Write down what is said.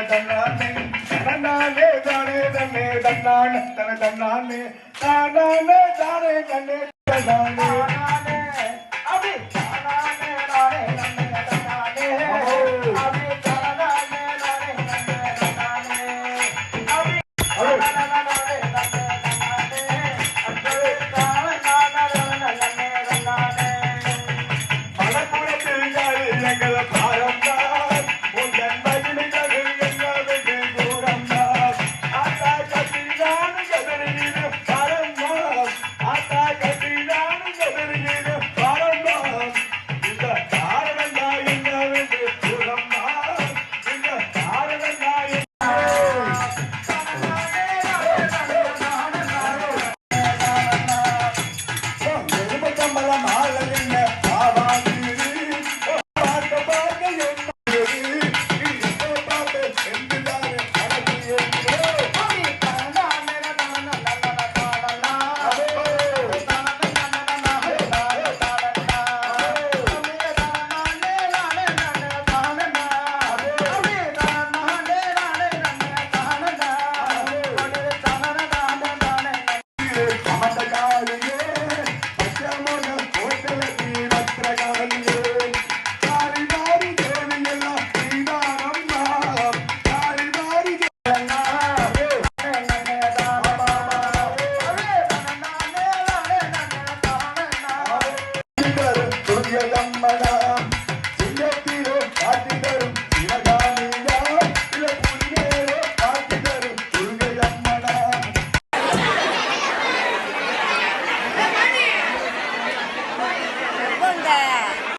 தன்னானே தானே தன்னே தன்னானே Spider-Man. Murdoch.